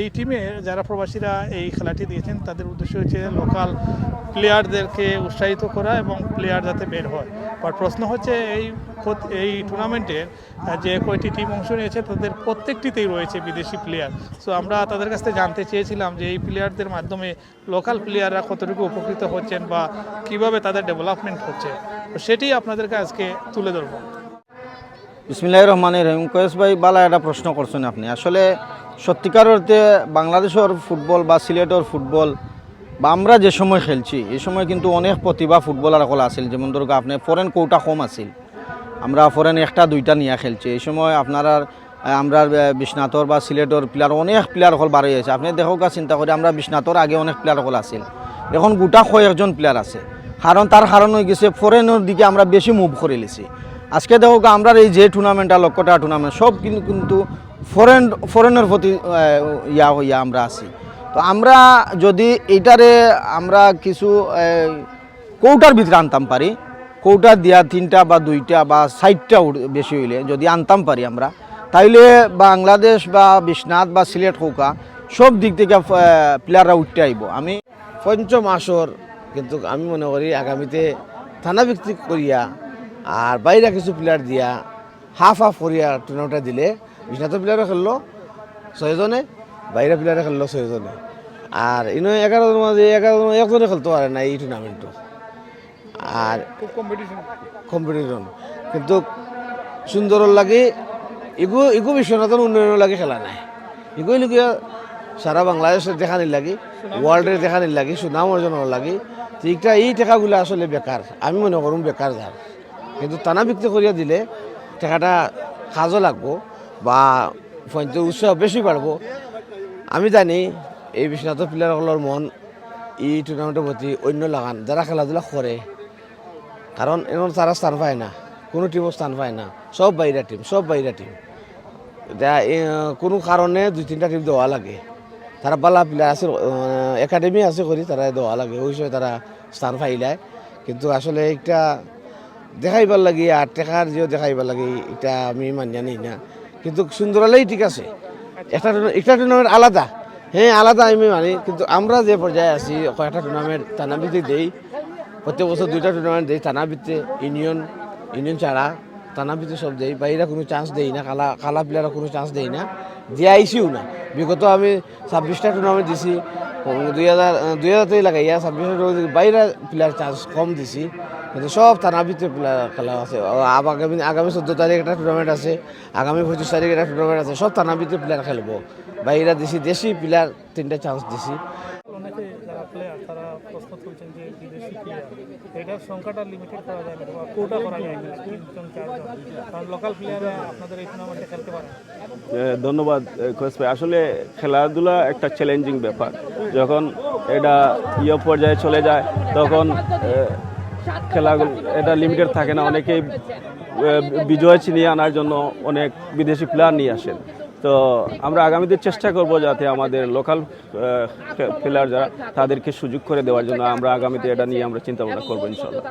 এই টিমে যারা প্রবাসীরা এই খেলাটি দিয়েছেন, তাদের উদ্দেশ্য হচ্ছে লোকাল প্লেয়ারদেরকে উৎসাহিত করা এবং প্লেয়ার যাতে বের হয়। বাট প্রশ্ন হচ্ছে, এই এই টুর্নামেন্টের যে কয়টি টিম অংশ নিয়েছে, তাদের প্রত্যেকটিতেই রয়েছে বিদেশি প্লেয়ার সো আমরা তাদের কাছ থেকে জানতে চেয়েছিলাম যে এই প্লেয়ারদের মাধ্যমে লোকাল প্লেয়াররা কতটুকু উপকৃত হচ্ছেন বা কীভাবে তাদের ডেভেলপমেন্ট হচ্ছে। তো সেটি আপনাদেরকে আজকে তুলে ধরবো। বিসমিল্লাহ রহমান রহিম। কয়েস ভাই, বালা একটা প্রশ্ন করছেন আপনি। আসলে সত্যিকার অর্থে বাংলাদেশের ফুটবল বা সিলেটের ফুটবল বা আমরা যে সময় খেলছি এই সময় কিন্তু অনেক প্রতিভা ফুটবলার সকল আছিল। যেমন ধরুক আপনি ফরেন কোটা কম আছিল। আমরা ফরেন একটা, দুইটা নিয়ে খেলছি। এই সময় আপনারা আমরা বিশ্বনাথর বা সিলেটর প্লেয়ার অনেক প্লেয়ার হল বার হয়েছে আপনি দেখোক চিন্তা করে আমরা বিশ্বনাথর আগে অনেক প্লেয়ার হল আছিল। এখন গোটা কয়েকজন প্লেয়ার আছে। কারণ তার কারণ হয়ে গেছে ফরেনের দিকে আমরা বেশি মুভ করে লিছি আজকে দেখো আমরা এই যে টুর্নামেন্টটা লক্ষ্যটা টুর্নামেন্ট সব কিন্তু কিন্তু ফরেন ফরেনের প্রতি ইয়া হইয়া আমরা আছি। তো আমরা যদি এইটারে আমরা কিছু কৌটার ভিতরে আনতাম পারি, কৌটা দিয়া তিনটা বা দুইটা বা ষাটটা বেশি হইলে যদি আনতাম পারি আমরা, তাইলে বাংলাদেশ বা বিশ্বনাথ বা সিলেট হৌকা, সব দিক থেকে প্লেয়াররা উঠতে আইব। আমি পঞ্চম আসর কিন্তু আমি মনে করি আগামীতে থানা ভিত্তিক করিয়া আর বাইরে কিছু প্লেয়ার দিয়া হাফ হাফ করিয়া টুর্নামেন্টটা দিলে বিশ্বনাথ প্লেয়ারে খেললো ছয়জনে বাইরে প্লেয়ারে খেললো ছয়জনে। আর ইনো এগারোজনের মাঝে এগারো একজনে খেলতে পারে না এই টুর্নামেন্টটো আর কম্পিটিশন কিন্তু সুন্দরের লাগে এগু এগু বিশ্বনাথের উন্নয়নের লাগে খেলা নাই। এগুই লিগে সারা বাংলাদেশের দেখানির লাগে ওয়ার্ল্ডের দেখানির লাগে সুনাম অর্জনের লাগে। এইটা এই টাকাগুলো আসলে বেকার। আমি মনে করুন বেকার যার। কিন্তু টানা বিক্রি করিয়া দিলে টাকাটা কাজও লাগবো বা পঞ্চায়েত উৎসাহ বেশি বাড়বো আমি জানি এই বিশ্বনাথ প্লেয়ারগুলোর মন এই টুর্নামেন্টের প্রতি অন্য লাগান যারা খেলাধুলা করে কারণ এখন তারা স্থান পায় না, কোনো টিমও স্থান পায় না সব বাইরা টিম সব বাইরা টিম। কোনো কারণে দুই তিনটা টিম দেওয়া লাগে। তারা বালা প্লেয়ার আছে একাডেমি আছে করি তারা দেওয়া লাগে ওই সময় তারা স্থান পাইলায় কিন্তু আসলে একটা দেখাইবার লাগে, আর টেকার যেও দেখাইবার লাগে, এটা আমি মানিয়া নিই না। কিন্তু সুন্দরলেই ঠিক আছে। একটা একটা টুর্নামেন্ট আলাদা। হ্যাঁ আলাদা আমি মানি, কিন্তু আমরা যে পর্যায়ে আছি কয়েকটা টুর্নামেন্ট টানাবিতে দেই। প্রত্যেক বছর দুইটা টুর্নামেন্ট দেই টানাবিতে ইউনিয়ন ইউনিয়ন ছাড়া টানাবিতে সব দেই। বাইরে কোনো চান্স দেই না, কালা কালা প্লেয়াররা কোনো চান্স দেই না। দিয়ে আইসিও না। বিগত আমি ছাব্বিশটা টুর্নামেন্ট দিছি। দুই হাজার দুই হাজার লাগাইয়া ছাব্বিশটা বাইরে প্লেয়ার চান্স কম দিছি। কিন্তু সব প্লেয়ার খেলা আছে। আগামী আগামী চোদ্দ তারিখ একটা টুর্নামেন্ট আছে আগামী পঁচিশ তারিখ একটা টুর্নামেন্ট আছে সব টানাবিতে প্লেয়ার খেলব। বাইরে দিছি দেশি প্লেয়ার তিনটা চান্স দিছি। অনেকে যারা প্লেয়ার তারা প্রশ্ন তুলছেন যে বিদেশি প্লেয়ার এটার সংখ্যাটা লিমিটেড করা যায় না বা কোটা করা যায় না। তিনজন চারজন কারণ লোকাল প্লেয়ার আপনাদের এই টুর্নামেন্টে খেলতে পারে এ, ধন্যবাদ আসলে খেলাধুলা একটা চ্যালেঞ্জিং ব্যাপার। যখন এটা ইয়ে পর্যায়ে চলে যায় তখন খেলাগুলো, এটা লিমিটেড থাকে না। অনেকেই বিজয় ছিনিয়ে আনার জন্য অনেক বিদেশি প্লেয়ার নিয়ে আসেন। তো আমরা আগামীতে চেষ্টা করব যাতে আমাদের লোকাল প্লেয়ার যারা, তাদেরকে সুযোগ করে দেওয়ার জন্য আমরা আগামীতে এটা নিয়ে আমরা চিন্তা ভাবনা করব ইনশাল্লাহ